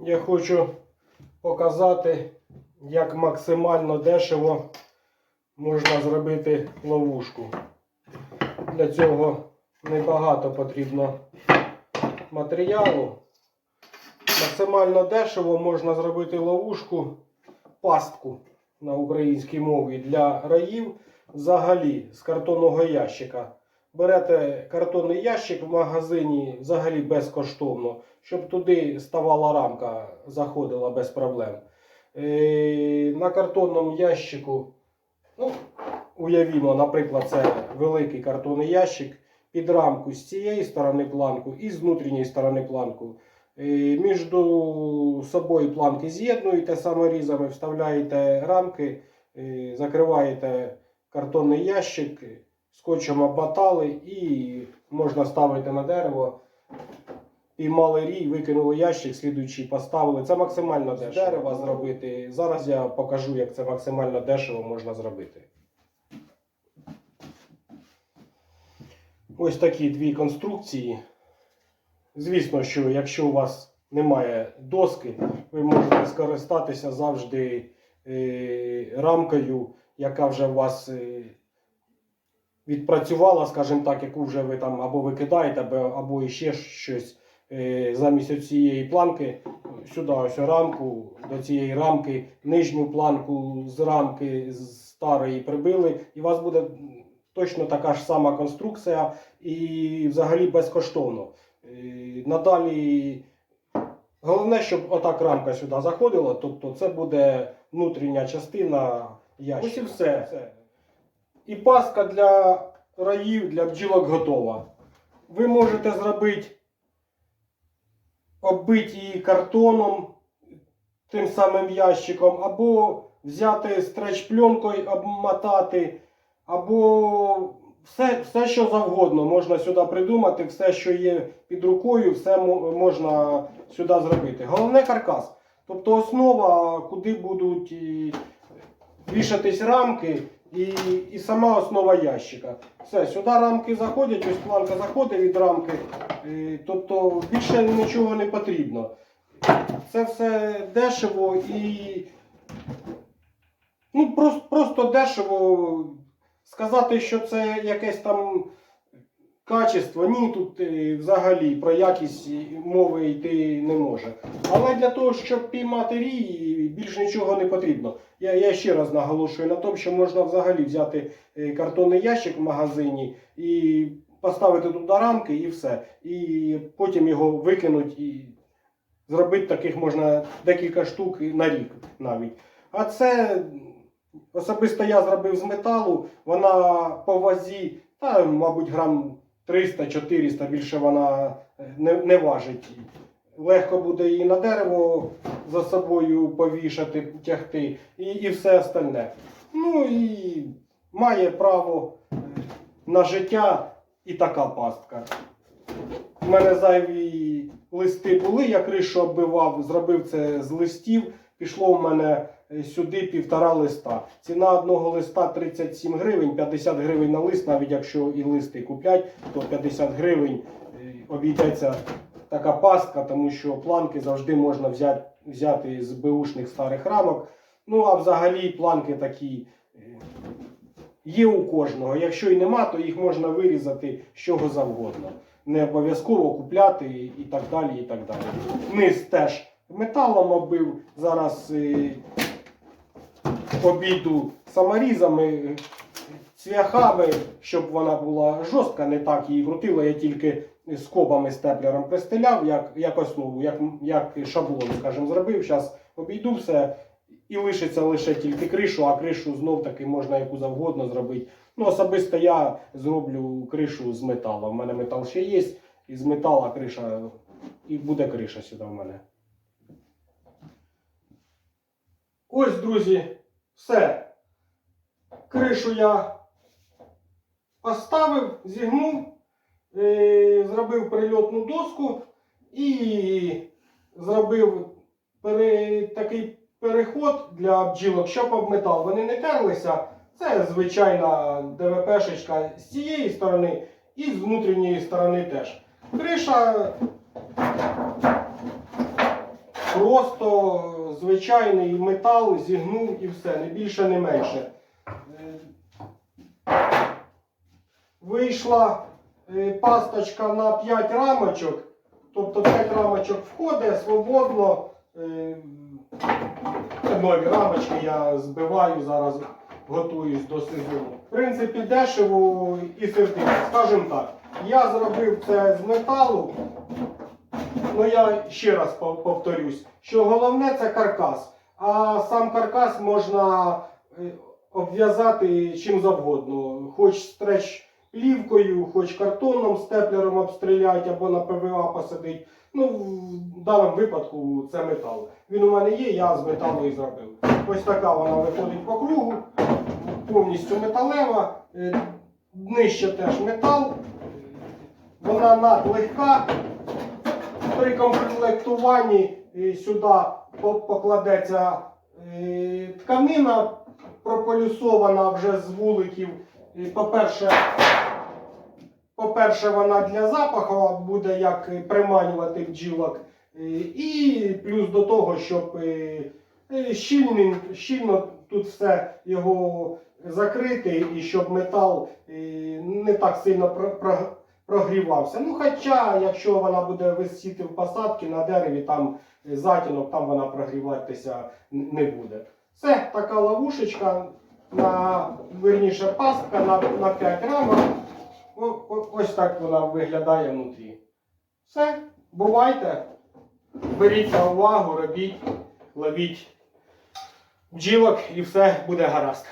я хочу показати, як максимально дешево можна зробити ловушку. Для цього небагато потрібно матеріалу. Максимально дешево можна зробити ловушку, пастку на українській мові для раїв взагалі з картонного ящика. Берете картонний ящик в магазині взагалі безкоштовно, щоб туди ставала рамка, заходила без проблем. Е, на картонному ящику, ну, уявімо, наприклад, це великий картонний ящик, під рамку з цієї сторони планку і з внутрішньої сторони планку. Е, Між собою планки з'єднуєте саморізами, вставляєте рамки, е, закриваєте картонний ящик, скотчем обмотали і можна ставити на дерево. Піймали рій, викинули ящик, слідуючий поставили. Це максимально дешево. Дерева зробити. Зараз я покажу, як це максимально дешево можна зробити. Ось такі дві конструкції. Звісно, що якщо у вас немає доски, ви можете скористатися завжди е, рамкою, яка вже у вас е, відпрацювала, скажімо так, яку вже ви там або викидаєте, або, або іще щось е, замість цієї планки. Сюди ось рамку, до цієї рамки, нижню планку з рамки з старої прибили, і у вас буде точно така ж сама конструкція і взагалі безкоштовно. Е, Надалі головне, щоб отак рамка сюди заходила, тобто це буде внутрішня частина ящика. Ось і все. І паска для раїв, для бджілок готова. Ви можете зробити оббити її картоном, тим самим ящиком, або взяти стреч-пленкою, обмотати, або все, все, що завгодно можна сюди придумати, все, що є під рукою, все можна сюди зробити. Головне каркас. Тобто основа, куди будуть вішатись рамки і, і сама основа ящика. Все, сюди рамки заходять, ось планка заходить від рамки. е, Тобто більше нічого не потрібно. Це все дешево і ну, просто, просто дешево. Сказати, що це якесь там качество, ні, тут е, взагалі про якість мови йти не може. Але для того, щоб піймати рій, більш нічого не потрібно. Я, я ще раз наголошую на тому, що можна взагалі взяти е, картонний ящик в магазині і поставити туди рамки і все. І потім його викинуть і зробити таких можна декілька штук на рік навіть. А це особисто я зробив з металу, вона по вазі, та, мабуть, грам 300-400, більше вона е, не, не важить. Легко буде її на дерево за собою повішати, тягти і, і все остальне. Ну і має право е, на життя і така пастка. У мене зайві листи були, я кришу оббивав, зробив це з листів. Пішло в мене е, сюди півтора листа. Ціна одного листа 37 гривень, 50 гривень на лист, навіть якщо і листи куплять, то 50 гривень е, обійдеться така пастка, тому що планки завжди можна взяти, взяти з беушних старих рамок. Ну а взагалі планки такі е, є у кожного. Якщо і нема, то їх можна вирізати з чого завгодно. Не обов'язково купляти і- так далі. і так далі. Низ теж металом оббив. Зараз обійду саморізами, цвяхами, щоб вона була жорстка, не так її крутила. Я тільки скобами степлером пристеляв, як, як основу, як, як шаблон, скажімо, зробив. Зараз обійду все і лишиться лише тільки кришу, а кришу знов таки можна яку завгодно зробити. Ну, особисто я зроблю кришу з металу. У мене метал ще є, і з метала криша, і буде криша сюди в мене. Ось, друзі, все. Кришу я поставив, зігнув, е, зробив перельотну доску і зробив такий переход для бджілок, щоб об метал вони не терлися. Це звичайна ДВПшечка з цієї сторони і з внутрішньої сторони теж. Криша Просто звичайний метал зігнув і все, не більше, не менше. Е, Вийшла е, пасточка на 5 рамочок, тобто 5 рамочок входить свободно. е, нові рамочки я збиваю зараз, готуюсь до сезону. В принципі, дешево і сердито, скажімо так. Я зробив це з металу. Ну я ще раз повторюсь, що головне це каркас. А сам каркас можна е, обв'язати чим завгодно. Хоч стреч плівкою, хоч картонним степлером обстріляти або на ПВА посадити. Ну, в даному випадку це метал. Він у мене є, я з металу і зробив. Ось така вона виходить по кругу, повністю металева, е, нижче теж метал. Вона надлегка. При комплектуванні е, сюди покладеться е, тканина прополюсована вже з вуликів. По-перше, по-перше, вона для запаху буде як приманювати бджілок. Е, І плюс до того, щоб е, щільно тут все його закрити, і щоб метал не так сильно прогрівався. Ну, хоча, якщо вона буде висіти в посадці на дереві, там е, затінок, там вона прогріватися не буде. Це така ловушечка, на, верніше пастка на, на 5 рамок. Ось так вона виглядає внутрі. Все, бувайте. Беріть на увагу, робіть, ловіть бджілок і все буде гаразд.